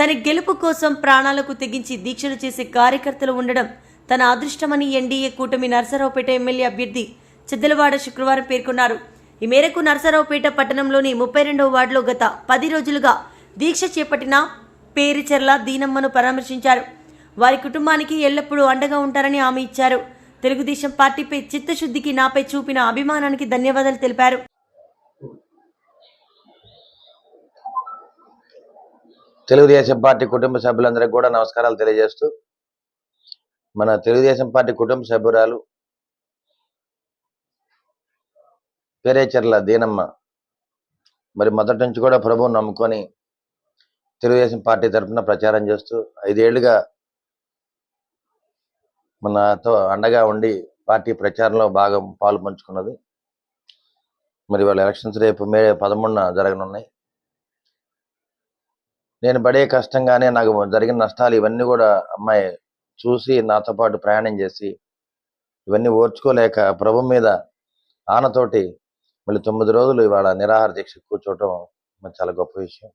తన గెలుపు కోసం ప్రాణాలకు తెగించి దీక్షలు చేసే కార్యకర్తలు ఉండడం తన అదృష్టమని ఎన్డీఏ కూటమి నర్సరావుపేట ఎమ్మెల్యే అభ్యర్థి చిద్దలవాడ శుక్రవారం పేర్కొన్నారు. ఈ మేరకు నర్సరావుపేట పట్టణంలోని ముప్పై రెండవ వార్డులో గత పది రోజులుగా దీక్ష చేపట్టిన పేరిచెర్ల దీనమ్మను పరామర్శించారు. వారి కుటుంబానికి ఎల్లప్పుడూ అండగా ఉంటారని హామీ ఇచ్చారు. తెలుగుదేశం పార్టీపై చిత్తశుద్ధికి నాపై చూపిన అభిమానానికి ధన్యవాదాలు తెలిపారు. తెలుగుదేశం పార్టీ కుటుంబ సభ్యులందరికీ కూడా నమస్కారాలు తెలియజేస్తూ మన తెలుగుదేశం పార్టీ కుటుంబ సభ్యురాలు పేరేచర్ల దీనమ్మ. మరి మొదటి నుంచి కూడా ప్రభువుని నమ్ముకొని తెలుగుదేశం పార్టీ తరఫున ప్రచారం చేస్తూ ఐదేళ్ళుగా మనతో అండగా ఉండి పార్టీ ప్రచారంలో బాగా పాలు పంచుకున్నది. మరి వాళ్ళ ఎలక్షన్స్ రేపు మే పదమూడున జరగనున్నాయి. నేను పడే కష్టంగానే నాకు జరిగిన నష్టాలు ఇవన్నీ కూడా అమ్మాయి చూసి నాతో పాటు ప్రయాణం చేసి ఇవన్నీ ఓర్చుకోలేక ప్రభు మీద ఆనతోటి మళ్ళీ తొమ్మిది రోజులు ఇవాళ నిరాహార దీక్ష కూర్చోవటం మరి చాలా గొప్ప విషయం.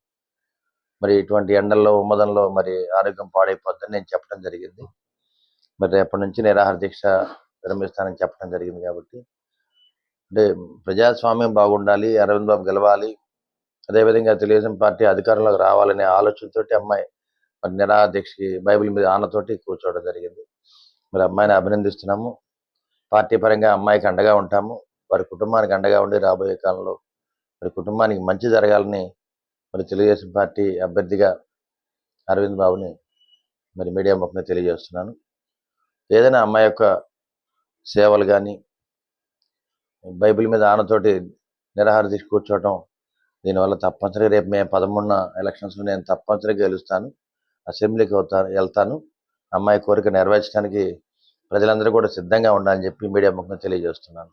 మరి ఇటువంటి ఎండల్లో ఉమ్మదంలో మరి ఆరోగ్యం పాడైపోద్దని నేను చెప్పడం జరిగింది. మరి రేపటి నుంచి నిరాహార దీక్ష విరమిస్తానని చెప్పడం జరిగింది కాబట్టి. అంటే ప్రజాస్వామ్యం బాగుండాలి అరవింద్ బాబు గెలవాలి అదేవిధంగా తెలుగుదేశం పార్టీ అధికారంలోకి రావాలనే ఆలోచనతోటి అమ్మాయి మరి నిరాహార దీక్షకి బైబిల్ మీద ఆనతోటి కూర్చోవడం జరిగింది. మరి అమ్మాయిని అభినందిస్తున్నాము. పార్టీ పరంగా అమ్మాయికి అండగా ఉంటాము. వారి కుటుంబానికి అండగా ఉండి రాబోయే కాలంలో మరి కుటుంబానికి మంచి జరగాలని మరి తెలుగుదేశం పార్టీ అభ్యర్థిగా అరవింద్ బాబుని మరి మీడియా ముఖంగా తెలియజేస్తున్నాను. ఏదైనా అమ్మాయి యొక్క సేవలు కానీ బైబిల్ మీద ఆనతోటి నిరాహార దీక్ష కూర్చోవటం దీనివల్ల తప్పనిసరిగా రేపు మేము పదమూడున ఎలక్షన్స్లో నేను తప్పనిసరిగా గెలుస్తాను అసెంబ్లీకి అవుతాను వెళ్తాను. అమ్మాయి కోరిక నెరవేర్చడానికి ప్రజలందరూ కూడా సిద్ధంగా ఉండాలని చెప్పి మీడియా ముఖంగా తెలియజేస్తున్నాను.